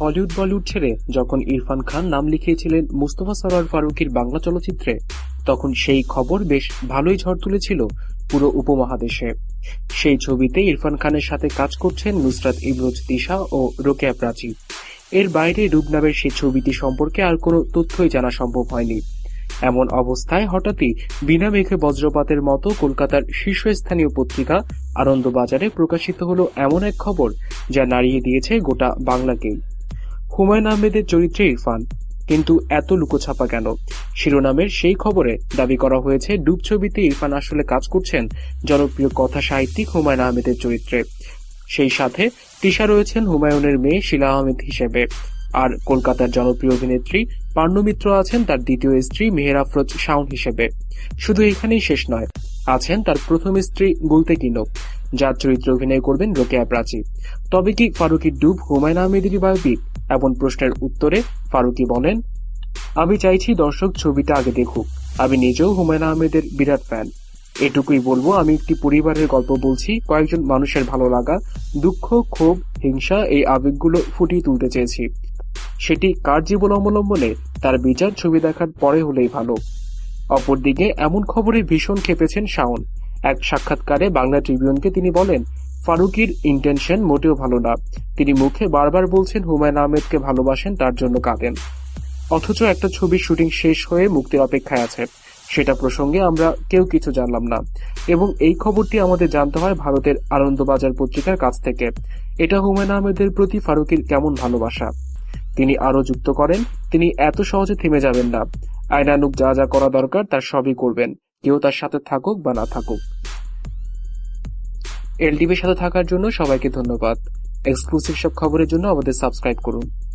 Hollywood Bollywood ছেড়ে যখন ইরফান খান নাম লিখিয়েছিলেন মুস্তফা সরোয়ার ফারুকীর বাংলা চলচ্চিত্রে, তখন সেই খবর বেশ ভালোই ঝড় তুলেছিল পুরো উপমহাদেশে। সেই ছবিতে ইরফান খানের সাথে কাজ করছেন নুসরাত ইমরোজ দিশা ও রোকেয়া প্রাচী। এর বাইরে রূপ নামের সেই ছবিটি সম্পর্কে আর কোনো তথ্যই জানা সম্ভব হয়নি। এমন অবস্থায় হঠাৎই বিনা মেঘে বজ্রপাতের মতো কলকাতার শীর্ষস্থানীয় পত্রিকা আনন্দবাজারে প্রকাশিত হলো এমন এক খবর যা নাড়িয়ে দিয়েছে গোটা বাংলাকেই। হুমায়ুন আহমেদের চরিত্রে ইরফান। কিন্তু এত লুকোছাপা কেন? শিরোনামের সেই খবরে দাবি করা হয়েছে, ডুব ছবিতে ইরফান আসলে কাজ করছেন জনপ্রিয় কথা সাহিত্যিক হুমায়ুন আহমেদের চরিত্রে। সেই সাথে তৃষা রয়েছেন হুমায়ুনের মেয়ে শিলা আহমেদ হিসেবে। আর কলকাতার জনপ্রিয় অভিনেত্রী পাণ্ডমিত্র আছেন তার দ্বিতীয় স্ত্রী মেহের আফরোজ শাওন হিসেবে। শুধু এখানেই শেষ নয়, আছেন তার প্রথম স্ত্রী গুলতে কিনক যার চরিত্রে অভিনয় করবেন রোকেয়া প্রাচী। তবে কি ফারুকি ডুব হুমায়ুন আহমেদেরই বায়োপিক? এমন প্রশ্নের উত্তরে ফারুকি বলেন, আমি চাইছি দর্শক ছবিটা আগে দেখুক। আমি নিজেও হুমায়ুন আহমেদের বিরাট ফ্যান। এটুকুই বলব, আমি একটি পরিবারের গল্প বলছি। কয়েকজন মানুষের ভালো লাগা, দুঃখ, ক্ষোভ, হিংসা এই আবেগগুলো ফুটিয়ে তুলতে চেয়েছি। সেটি কার জীবন অবলম্বনে? তার বিচার ছবি দেখার পরে হলেই ভালো। অপরদিকে এমন খবরে ভীষণ খেপেছেন শাওন। এক সাক্ষাৎকারে বাংলা ট্রিবিউনকে তিনি বলেন ফারুকির ইন্টেনশন মোটেও ভালো না। তিনি মুখে বারবার বলছেন, হুমায়ুন আহমেদকে ভালোবাসেন, তার জন্য কাঁদেন। অথচ একটা ছবির শুটিং শেষ হয়ে মুক্তির অপেক্ষায় আছে। সেটা প্রসঙ্গে আমরা কেউ কিছু জানলাম না। এবং এই খবরটি আমাদের জানতে হয় ভারতের আনন্দবাজার পত্রিকার কাছ থেকে। এটা হুমায়ুন আহমেদের প্রতি ফারুকির কেমন ভালোবাসা? তিনি আরও যুক্ত করেন, তিনি এত সহজে থেমে যাবেন না। আইনানুক যা যা করা দরকার, তার সবই করবেন। কেউ তার সাথে থাকুক বা না থাকুক। এলটিভির সাথে থাকার জন্য সবাইকে ধন্যবাদ। এক্সক্লুসিভ সব খবরের জন্য আমাদের সাবস্ক্রাইব করুন।